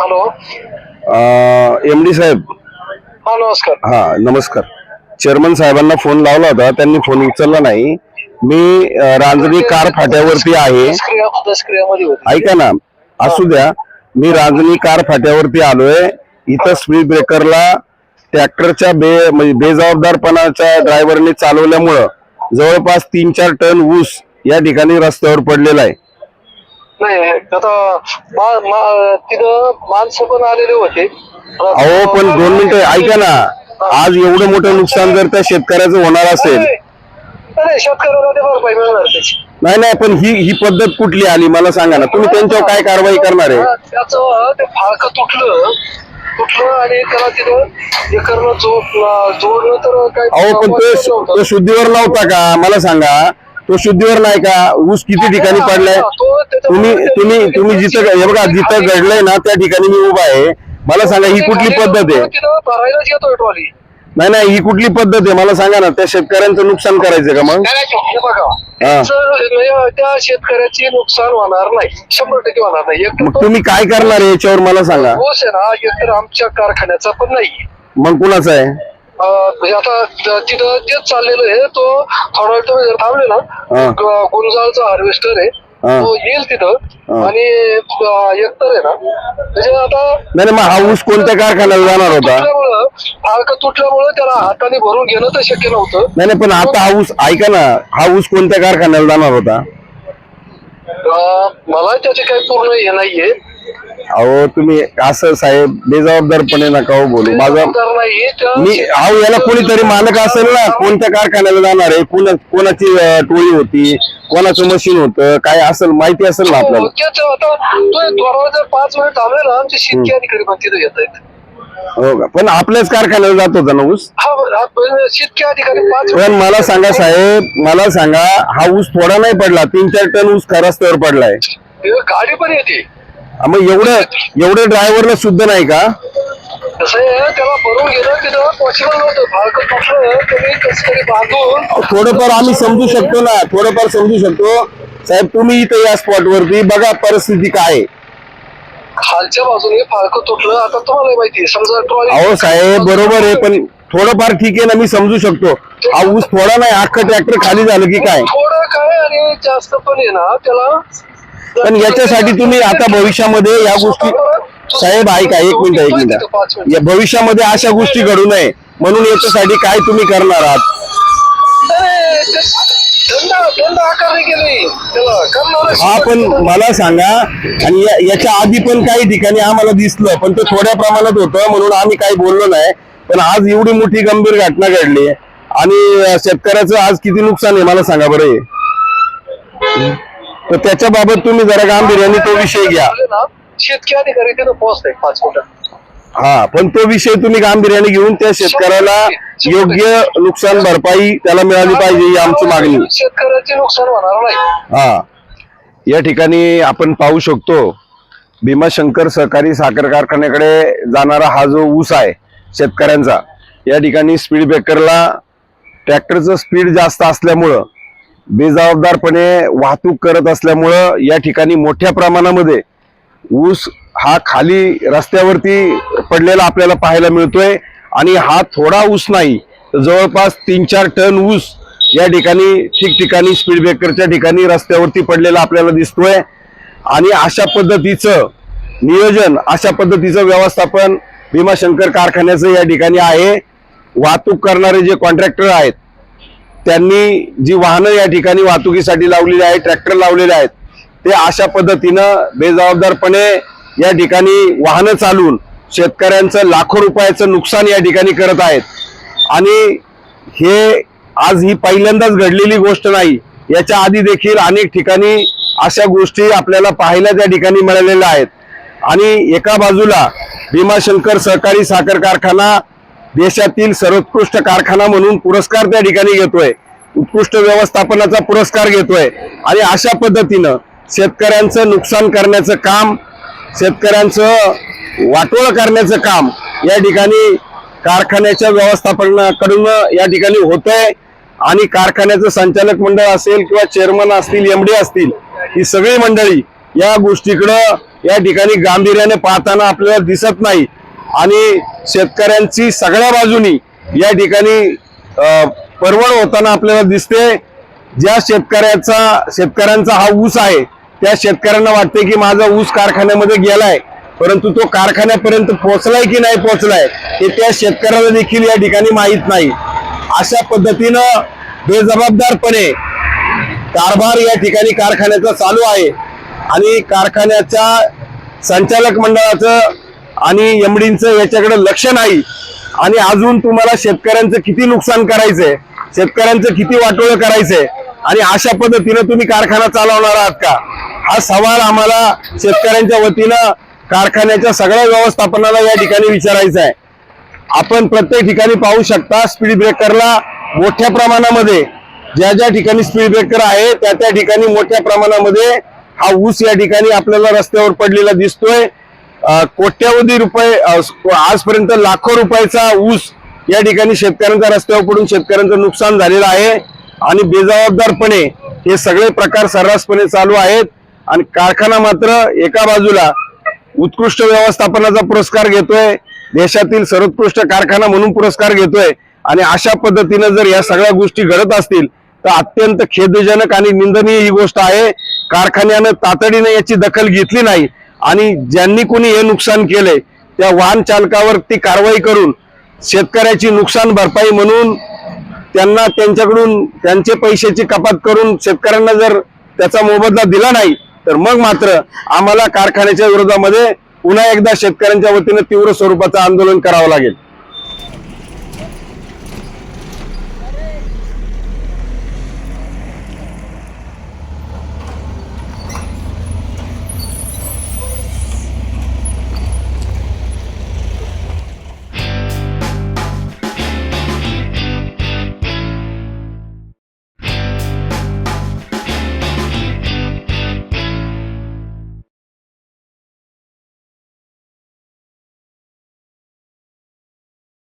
Hello. M D साहेब. हा नमस्कार. हा नमस्कार. चेअरमन साहेबांना फोन लावला होता त्यांनी फोन उचलला नाही. मी रांजणी कार फाट्यावरती आहे. ऐका ना असू द्या. मी रांजणी कार फाट्यावरती आलोय. इथं स्पीड ब्रेकरला ट्रॅक्टरच्या बे म्हणजे बेजबाबदारपणाच्या ड्रायव्हरने चालवल्यामुळं जवळपास तीन चार टन ऊस या ठिकाणी रस्त्यावर पडलेला आहे. नाही आता मा- मा- तिथं माणसं पण आलेले होते. अहो पण दोन मिनिटं ऐका ना. आज एवढं मोठं नुकसान जर त्या शेतकऱ्याचं होणार असेल. नाही, नाही शेतकऱ्याला ते भरपाई मिळणार त्याची. नाही नाही पण ही ही पद्धत कुठली आली? मला सांगा ना. तुम्ही त्यांच्यावर काय कारवाई करणार आहे? त्याचं ते फाळकं तुटलं. तुटलं आणि त्याला तिथं हे करणं जोड जोडलं तर काय अहो पण तो तो शुद्धीवर नव्हता का? मला सांगा. तो शुद्धीवर नाही का? ऊस किती ठिकाणी पडलाय? तुम्ही तुम्ही तुम्ही जिथं हे बघा जिथं घडलंय ना त्या ठिकाणी मी उभा आहे. मला सांगा ही कुठली पद्धत आहे? नाही नाही ही कुठली पद्धत आहे? मला सांगा ना त्या शेतकऱ्यांचं नुकसान करायचं का मग? त्या शेतकऱ्याचे नुकसान होणार नाही. शंभर टक्के होणार नाही. मग तुम्ही काय करणार याच्यावर मला सांगा? ना आमच्या कारखान्याचा पण नाही. मग कुणाचं आहे? म्हणजे आता तिथं तेच चाललेलं आहे. तो थोडा वेळ तुम्ही जर थांबले ना. ग- गुंजाळचा हार्वेस्टर आहे. हा. तो येईल तिथं. हा. आणि अं, एकतर आहे ना म्हणजे आता नाही नाही, मग हा ऊस कोणत्या कारखान्याला जाणार होता? तुटल्यामुळं तुटल्यामुळं त्याला हाताने भरून घेणं तर शक्य नव्हतं. नाही नाही पण आता हा ऊस ऐका ना हा ऊस कोणत्या कारखान्याला जाणार होता? अं, मला त्याचे काही पूर्ण हे नाहीये. अहो तुम्ही असं साहेब बेजबाबदारपणे नका हो बोलू. माझा मी अहो याला कोणीतरी मालक असेल ना कोणत्या कारखान्याला जाणार आहे? कोणा कोणाची टोळी होती? कोणाचं मशीन होतं? काय असेल माहिती असेल ना हो, आपल्याला तेच आता तो थोडा जर पाच मिनिट थांबले ना आमचे शेतकरी अधिकारी पण तिथे येत आहेत. हो का? पण आपल्याच कारखान्याला जात होता ना ऊस? हा हा, पण मला सांगा साहेब मला सांगा हा ऊस थोडा नाही पडला तीन चार टन ऊस रस्त्यावर पडलाय. हे गाडी पण येते. हा, मग एवढं एवढं ड्रायव्हरला शुद्ध नाही का? त्याला भरून पॉसिबल नव्हतं. अहो, थोडंफार आम्ही समजू शकतो ना थोडंफार समजू शकतो. साहेब तुम्ही इथं या स्पॉट वरती बघा परिस्थिती काय आहे. खालच्या बाजूने फाळकं तुटलं आता तुम्हाला माहिती आहे. समजा ट्रॉली अहो साहेब बरोबर आहे पण थोडंफार ठीक आहे ना मी समजू शकतो. हा ऊस थोडा नाही अख्खं ट्रॅक्टर खाली झालं की काय? थोडं काय आणि जास्त पण आहे ना त्याला पण याच्यासाठी तुम्ही आता भविष्यामध्ये या गोष्टी साहेब ऐका एक मिनिट एक मिनिट. या भविष्यामध्ये अशा गोष्टी घडू नये. म्हणून याच्यासाठी काय तुम्ही करणार आहात? हा पण मला सांगा आणि याच्या आधी पण काही ठिकाणी आम्हाला दिसलं पण ते थोड्या प्रमाणात होतं म्हणून आम्ही काही बोललो नाही. पण आज एवढी मोठी गंभीर घटना घडली आणि शेतकऱ्याचं आज किती नुकसान आहे मला सांगा बरं हे. तर त्याच्या बाबत तुम्ही जरा गांभीर्याने तो विषय घ्या. अधिकारी तिथं पोहोचते पाच मिनिटं हा पण तो विषय तुम्ही गांभीर्याने घेऊन त्या शेतकऱ्याला योग्य नुकसान भरपाई त्याला मिळाली पाहिजे ही आमची मागणी. शेतकऱ्याचे नुकसान होणार नाही. हा. या ठिकाणी आपण पाहू शकतो भीमाशंकर सहकारी साखर कारखान्याकडे जाणारा हा जो ऊस आहे शेतकऱ्यांचा या ठिकाणी स्पीड ब्रेकरला ट्रॅक्टरचं स्पीड जास्त असल्यामुळं बेजबाबदारपणे वाहतूक करत असल्यामुळं या ठिकाणी मोठ्या प्रमाणामध्ये ऊस हा खाली रस्त्यावरती पडलेला आपल्याला पाहायला मिळतोय. आणि हा थोडा ऊस नाही तर जवळपास तीन चार टन ऊस या ठिकाणी ठिकठिकाणी स्पीड ब्रेकरच्या ठिकाणी रस्त्यावरती पडलेला आपल्याला दिसतोय. आणि अशा पद्धतीचं नियोजन अशा पद्धतीचं व्यवस्थापन भीमाशंकर कारखान्याचं या ठिकाणी आहे. वाहतूक करणारे जे कॉन्ट्रॅक्टर आहेत त्यांनी जी वाहनं या ठिकाणी वाहतुकीसाठी लावलेली आहेत ट्रॅक्टर लावलेले आहेत ते अशा पद्धतीनं बेजबाबदारपणे या ठिकाणी वाहनं चालवून शेतकऱ्यांचं लाखो रुपयाचं नुकसान या ठिकाणी करत आहेत. आणि हे आज ही पहिल्यांदाच घडलेली गोष्ट नाही याच्या आधी देखील अनेक ठिकाणी अशा गोष्टी आपल्याला पाहायला त्या ठिकाणी मिळालेल्या आहेत. आणि एका बाजूला भीमाशंकर सहकारी साखर कारखाना देशातील सर्वोत्कृष्ट कारखाना म्हणून पुरस्कार त्या ठिकाणी घेतोय. उत्कृष्ट व्यवस्थापनाचा पुरस्कार घेतोय. आणि अशा पद्धतीनं शेतकऱ्यांचं नुकसान करण्याचं काम शेतकऱ्यांचं वाटोळ करण्याचं काम या ठिकाणी कारखान्याच्या व्यवस्थापनाकडून या ठिकाणी होतंय. आणि कारखान्याचं संचालक मंडळ असेल किंवा चेअरमन असतील एमडी असतील ही सगळी मंडळी या गोष्टीकडं या ठिकाणी गांभीर्याने पाहताना आपल्याला दिसत नाही. आणि शेतकऱ्यांची सगळ्या बाजूनी या ठिकाणी परवड होताना आपल्याला दिसते ज्या शेतकऱ्याचा शेतकऱ्यांचा हा ऊस आहे त्या शेतकऱ्यांना वाटते की माझा ऊस कारखान्यामध्ये गेलाय परंतु तो कारखान्यापर्यंत पोहोचलाय की नाही पोहोचलाय हे त्या शेतकऱ्याला देखील या ठिकाणी माहीत नाही. अशा पद्धतीनं बेजबाबदारपणे कारभार या ठिकाणी कारखान्याचा चालू आहे आणि कारखान्याच्या संचालक मंडळाचं आणि एमडींचं याच्याकडे लक्ष नाही. आणि अजून तुम्हाला शेतकऱ्यांचं किती नुकसान करायचंय शेतकऱ्यांचं किती वाटोळं करायचंय आणि अशा पद्धतीनं तुम्ही कारखाना चालवणार आहात का? हा सवाल आम्हाला शेतकऱ्यांच्या वतीनं कारखान्याच्या सगळ्या व्यवस्थापनाला या ठिकाणी विचारायचा आहे. आपण प्रत्येक ठिकाणी पाहू शकता स्पीड ब्रेकरला मोठ्या प्रमाणामध्ये ज्या ज्या ठिकाणी स्पीड ब्रेकर आहे त्या त्या ठिकाणी मोठ्या प्रमाणामध्ये हा ऊस या ठिकाणी आपल्याला रस्त्यावर पडलेला दिसतोय. कोट्यावधी रुपये आजपर्यंत लाखो रुपयाचा ऊस या ठिकाणी शेतकऱ्यांचा रस्त्यावर पडून शेतकऱ्यांचं नुकसान झालेलं आहे. आणि बेजबाबदारपणे हे सगळे प्रकार सर्रासपणे चालू आहेत. आणि कारखाना मात्र एका बाजूला उत्कृष्ट व्यवस्थापनाचा पुरस्कार घेतोय. देशातील सर्वोत्कृष्ट कारखाना म्हणून पुरस्कार घेतोय. आणि अशा पद्धतीनं जर या सगळ्या गोष्टी घडत असतील तर अत्यंत खेदजनक आणि निंदनीय ही गोष्ट आहे. कारखान्यानं तातडीने याची दखल घेतली नाही. आणि ज्यांनी कोणी हे नुकसान केले त्या वाहन चालकावर ती कारवाई करून शेतकऱ्याची नुकसान भरपाई म्हणून त्यांना त्यांच्याकडून त्यांचे पैशाची कपात करून शेतकऱ्यांना जर त्याचा मोबदला दिला नाही तर मग मात्र आम्हाला कारखान्याच्या विरोधामध्ये पुन्हा एकदा शेतकऱ्यांच्या वतीनं तीव्र स्वरूपाचं आंदोलन करावं लागेल.